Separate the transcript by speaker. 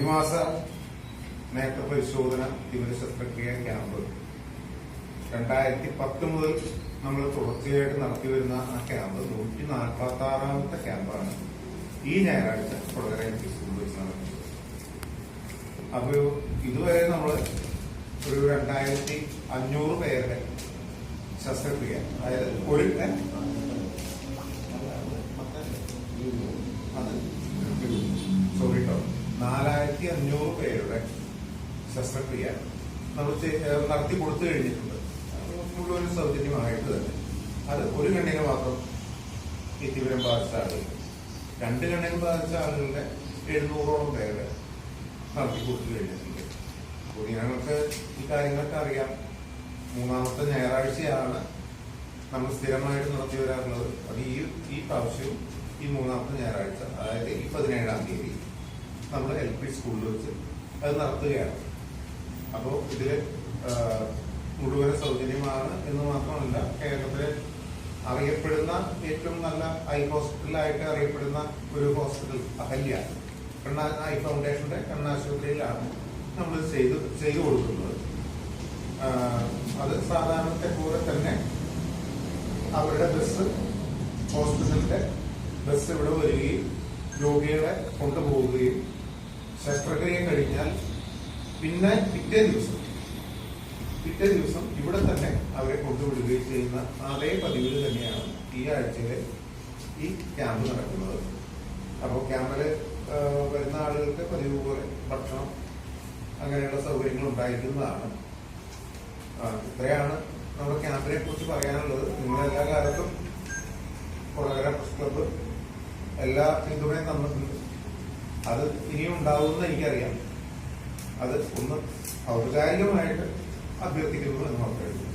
Speaker 1: പ്രതിമാസ നേത്ര പരിശോധന തീവ്ര ശസ്ത്രക്രിയ ക്യാമ്പ്. രണ്ടായിരത്തി പത്ത് മുതൽ നമ്മൾ തുടർച്ചയായിട്ട് നടത്തി വരുന്ന ആ ക്യാമ്പ് നൂറ്റി നാൽപ്പത്തി ആറാമത്തെ ക്യാമ്പാണ്. ഈ ഞായറാഴ്ച കൊടകര എം പി നടക്കുന്നത്. അപ്പൊ ഇതുവരെ നമ്മൾ ഒരു രണ്ടായിരത്തി അഞ്ഞൂറ് പേരുടെ ശസ്ത്രക്രിയ അതായത് ഒരു അഞ്ഞൂറ് പേരുടെ ശസ്ത്രക്രിയ നമ്മൾ നടത്തി കൊടുത്തു കഴിഞ്ഞിട്ടുണ്ട്. അത് മുഴുവൻ സൗജന്യമായിട്ട് തന്നെ. അത് ഒരു കണ്ണിന് മാത്രം തിമിരം ബാധിച്ച ആളുകൾ. രണ്ട് കണ്ണിന് ബാധിച്ച ആളുകളുടെ എഴുന്നൂറോളം പേരുടെ നടത്തി കൊടുത്തു കഴിഞ്ഞിട്ടുണ്ട്. പൊതുജനങ്ങൾക്ക് ഈ കാര്യങ്ങളൊക്കെ അറിയാം. മൂന്നാമത്തെ ഞായറാഴ്ചയാണ് നമ്മൾ സ്ഥിരമായിട്ട് നടത്തി വരാറുള്ളത്. അത് ഈ ഈ പ്രാവശ്യവും ഈ മൂന്നാമത്തെ ഞായറാഴ്ച അതായത് ഈ പതിനേഴാം തീയതി നമ്മൾ എൽ പി സ്കൂളിൽ വെച്ച് അത് നടത്തുകയാണ്. അപ്പോൾ ഇതിൽ മുഴുവൻ സൗജന്യമാണ് എന്ന് മാത്രമല്ല കേരളത്തിലെ അറിയപ്പെടുന്ന ഏറ്റവും നല്ല ഐ ഹോസ്പിറ്റലായിട്ട് അറിയപ്പെടുന്ന ഒരു ഹോസ്പിറ്റൽ അഹല്യ കണ്ണ ഐ ഫൗണ്ടേഷന്റെ കണ്ണാശുപത്രിയിലാണ് നമ്മൾ ചെയ്ത് ചെയ്തു കൊടുക്കുന്നത്. അത് സാധാരണത്തെ പോലെ തന്നെ അവരുടെ ബസ് ഹോസ്പിറ്റലിന്റെ ബസ് ഇവിടെ വരികയും രോഗികളെ കൊണ്ടുപോവുകയും ശസ്ത്രക്രിയ കഴിഞ്ഞാൽ പിന്നെ പിറ്റേ ദിവസം പിറ്റേ ദിവസം ഇവിടെ തന്നെ അവരെ കൊണ്ടുവിടുകയും ചെയ്യുന്ന അതേ പതിവിൽ തന്നെയാണ് ഈ ആഴ്ചയിലെ ഈ ക്യാമ്പ് നടക്കുന്നത്. അപ്പോൾ ക്യാമ്പിൽ വരുന്ന ആളുകൾക്ക് പതിവ് പോലെ ഭക്ഷണം അങ്ങനെയുള്ള സൗകര്യങ്ങൾ ഉണ്ടായിരിക്കുന്നതാണ് ഇത്രയാണ് നമ്മുടെ ക്യാമ്പിനെ കുറിച്ച് പറയാനുള്ളത്. നിങ്ങളെല്ലാ കാലത്തും കൊടകര പ്രസ് എല്ലാ പിന്തുണയും തന്നിട്ടുണ്ട് അത് ഇനിയും ഉണ്ടാവുമെന്ന് എനിക്കറിയാം. അത് ഒന്ന് ഔപചാരികമായിട്ട് അഭ്യർത്ഥിക്കുന്നു എന്ന് മാത്രമേ